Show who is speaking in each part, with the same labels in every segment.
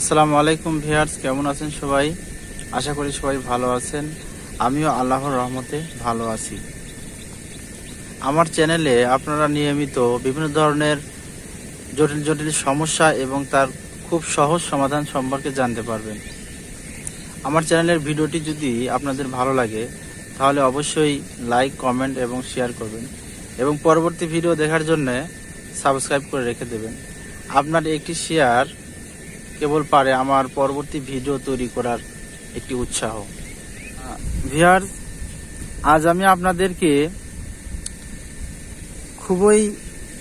Speaker 1: আসসালামু আলাইকুম ভিয়ার্স কেমন আছেন সবাই? আশা করি সবাই ভালো আছেন। আমিও আল্লাহর রহমতে ভালো আছি। আমার চ্যানেলে আপনারা নিয়মিত বিভিন্ন ধরনের জটিল জটিল সমস্যা এবং তার খুব সহজ সমাধান সম্পর্কে জানতে পারবেন। আমার চ্যানেলের ভিডিওটি যদি আপনাদের ভালো লাগে, তাহলে অবশ্যই লাইক, কমেন্ট এবং শেয়ার করবেন এবং পরবর্তী ভিডিও দেখার জন্য সাবস্ক্রাইব করে রেখে দেবেন। আপনার একটি শেয়ার কেবল পারে আমার পরবর্তী ভিডিও তৈরি করার একটি উৎসাহ। ভিয়ার আজ আমি আপনাদেরকে খুবই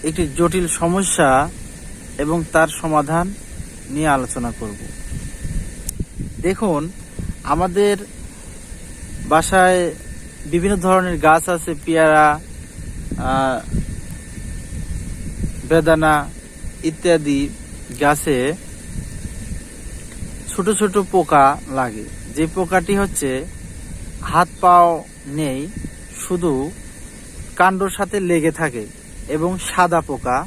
Speaker 1: একটি জটিল সমস্যা এবং তার সমাধান নিয়ে আলোচনা করব। দেখুন, আমাদের বাসায় বিভিন্ন ধরনের গাছ আছে, পেয়ারা বেদানা ইত্যাদি গাছে ছোট ছোট পোকা লাগে। যে পোকাটি হচ্ছে হাত পাও নেই, শুধু কাণ্ডর সাথে লেগে থাকে এবং সাদা পোকা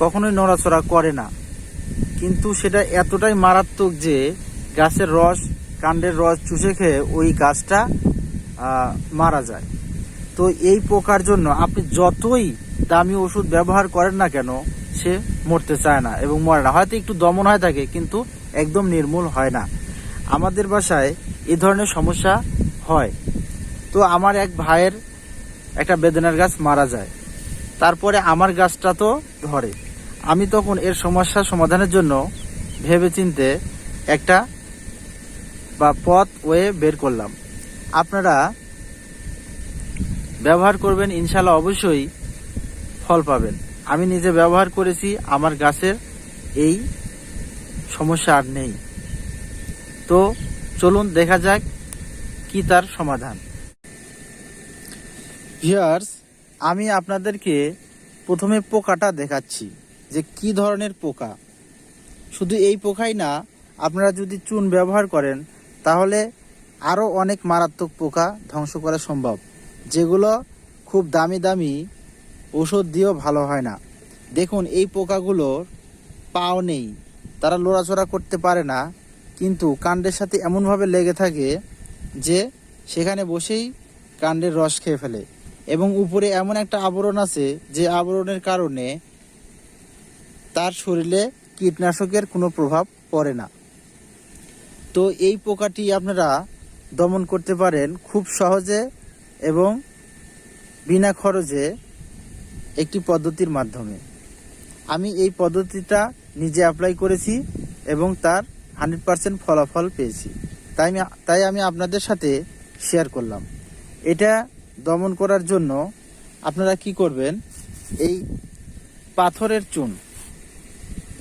Speaker 1: কখনোই নড়াচড়া করে না। কিন্তু সেটা এতটাই মারাত্মক যে গাছের রস, কাণ্ডের রস চুষে খেয়ে ওই গাছটা মারা যায়। তো এই পোকার জন্য আপনি যতই দামি ওষুধ ব্যবহার করেন না কেন সে মরতে চায় না এবং মরে না। হয়তো একটু দমন হয়ে থাকে, কিন্তু একদম নির্মূল হয় না। আমাদের বাসায় এ ধরনের সমস্যা হয়। তো আমার এক ভাইয়ের একটা বেদনার গাছ মারা যায়। তারপরে আমার গাছটা তো ধরে। আমি তখন এর সমস্যা সমাধানের জন্য ভেবেচিন্তে একটা বা পথ ওয়ে বের করলাম। আপনারা ব্যবহার করবেন ইনশাল্লাহ অবশ্যই ফল পাবেন। আমি নিজে ব্যবহার করেছি, আমার গাছের এই সমস্যা আর নেই। তো চলুন দেখা যাক কি তার সমাধান। ভিউয়ার্স, আমি আপনাদেরকে প্রথমে পোকাটা দেখাচ্ছি, যে কি ধরনের পোকা। শুধু এই পোকাই না, আপনারা যদি চুন ব্যবহার করেন, তাহলে আরও অনেক মারাত্মক পোকা ধ্বংস করা সম্ভব, যেগুলো খুব দামি দামি ওষুধ দিয়েও ভালো হয় না। দেখুন, এই পোকাগুলোর পাও নেই। তারা লড়াচড়া করতে পারে না, কিন্তু কাণ্ডের সাথে এমনভাবে লেগে থাকে যে সেখানে বসেই কাণ্ডের রস খেয়ে ফেলে। এবং উপরে এমন একটা আবরণ আছে যে আবরণের কারণে তার শরীরে কীটনাশকের কোনো প্রভাব পড়ে না। তো এই পোকাটি আপনারা দমন করতে পারেন খুব সহজে এবং বিনা খরচে একটি পদ্ধতির মাধ্যমে। আমি এই পদ্ধতিটা নিজে অ্যাপ্লাই করেছি এবং তার হান্ড্রেড পারসেন্ট ফলাফল পেয়েছি। তাই আমি তাই আমি আপনাদের সাথে শেয়ার করলাম। এটা দমন করার জন্য আপনারা কি করবেন? এই পাথরের চুন,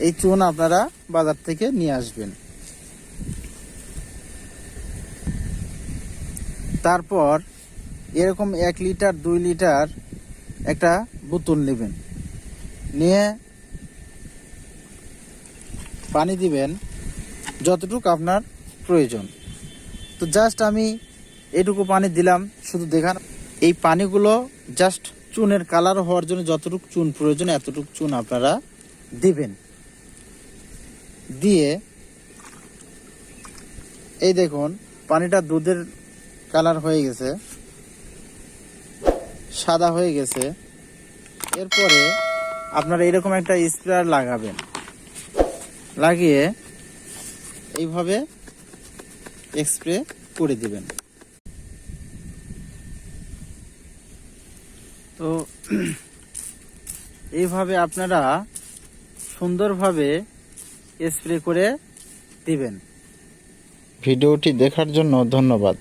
Speaker 1: এই চুন আপনারা বাজার থেকে নিয়ে আসবেন। তারপর এরকম এক লিটার, দুই লিটার একটা বোতল নেবেন। নিয়ে পানি দিবেন যতটুকু আপনার প্রয়োজন। তো জাস্ট আমি এটুকু পানি দিলাম, শুধু দেখান। এই পানিগুলো জাস্ট চুনের কালার হওয়ার জন্য যতটুকু চুন প্রয়োজন, এতটুকু চুন আপনারা দিবেন। দিয়ে এই দেখুন, পানিটা দুধের কালার হয়ে গেছে। সাদা হয়ে গেছে। এরপরে আপনারা এরকম একটা স্প্রেয়ার লাগাবেন। লাগিয়ে এইভাবে স্প্রে করে দিবেন। তো এইভাবে আপনারা সুন্দরভাবে স্প্রে করে দিবেন। ভিডিওটি দেখার জন্য ধন্যবাদ।